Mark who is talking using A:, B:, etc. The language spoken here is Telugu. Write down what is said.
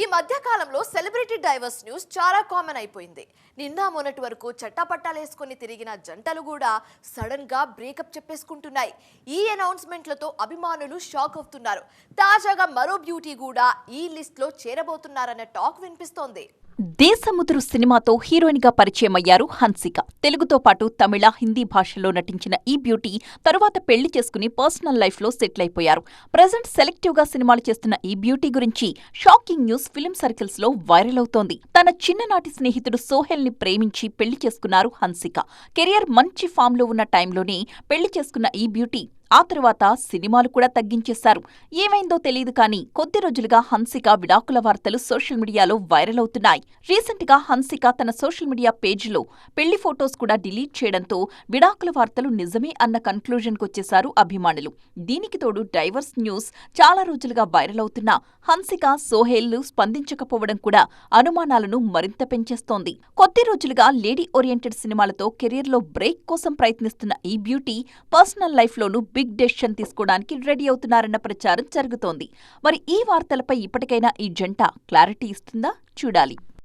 A: ఈ మధ్య కాలంలో సెలబ్రిటీ డైవర్స్ న్యూస్ చాలా కామన్ అయిపోయింది. నిన్న మొన్నటి వరకు చట్టాపట్టాలేసుకొని తిరిగిన జంటలు కూడా సడన్గా బ్రేకప్ చెప్పేసుకుంటున్నాయి. ఈ అనౌన్స్మెంట్లతో అభిమానులు షాక్ అవుతున్నారు. తాజాగా మరో బ్యూటీ కూడా ఈ లిస్ట్లో చేరబోతున్నారన్న టాక్ వినిపిస్తోంది.
B: దేశముదురు సినిమాతో హీరోయిన్గా హన్సిక. తెలుగుతో పాటు తమిళ హిందీ భాషల్లో నటించిన ఈ బ్యూటీ తరువాత పెళ్ళి చేసుకుని పర్సనల్ లైఫ్లో సెటిల్ అయిపోయారు ప్రజెంట్ సెలెక్టివ్గా సినిమాలు చేస్తున్న ఈ బ్యూటీ గురించి షాకింగ్ న్యూస్ ఫిలిం సర్కిల్స్లో వైరల్ అవుతోంది. తన చిన్ననాటి స్నేహితుడు సోహెల్ని ప్రేమించి పెళ్ళి చేసుకున్నారు హన్సిక. కెరియర్ మంచి ఫామ్లో ఉన్న టైంలోనే పెళ్ళి చేసుకున్న ఈ బ్యూటీ ఆ తరువాత సినిమాలు కూడా తగ్గించేశారు. ఏమైందో తెలియదు కానీ కొద్ది రోజులుగా హన్సిక విడాకుల వార్తలు సోషల్ మీడియాలో వైరల్ అవుతున్నాయి. రీసెంట్గా హన్సిక తన సోషల్ మీడియా పేజీలో పెళ్ళి ఫోటోస్ కూడా డిలీట్ చేయడంతో విడాకుల వార్తలు నిజమే అన్న కన్క్లూజన్ కొచ్చేశారు అభిమానులు. దీనికి తోడు డైవర్స్ న్యూస్ చాలా రోజులుగా వైరల్ అవుతున్నా. హన్సిక సోహేళ్ళు స్పందించకపోవడం కూడా అనుమానాలను మరింత పెంచేస్తోంది. కొద్ది రోజులుగా లేడీ ఓరియంటెడ్ సినిమాలతో కెరీర్లో బ్రేక్ కోసం ప్రయత్నిస్తున్న ఈ బ్యూటీ పర్సనల్ లైఫ్లోనూ బిగ్ డెసిషన్ తీసుకోవడానికి రెడీ అవుతున్నారన్న ప్రచారం జరుగుతోంది. మరి ఈ వార్తలపై ఇప్పటికైనా ఈ జంట క్లారిటీ ఇస్తుందా? చూడాలి.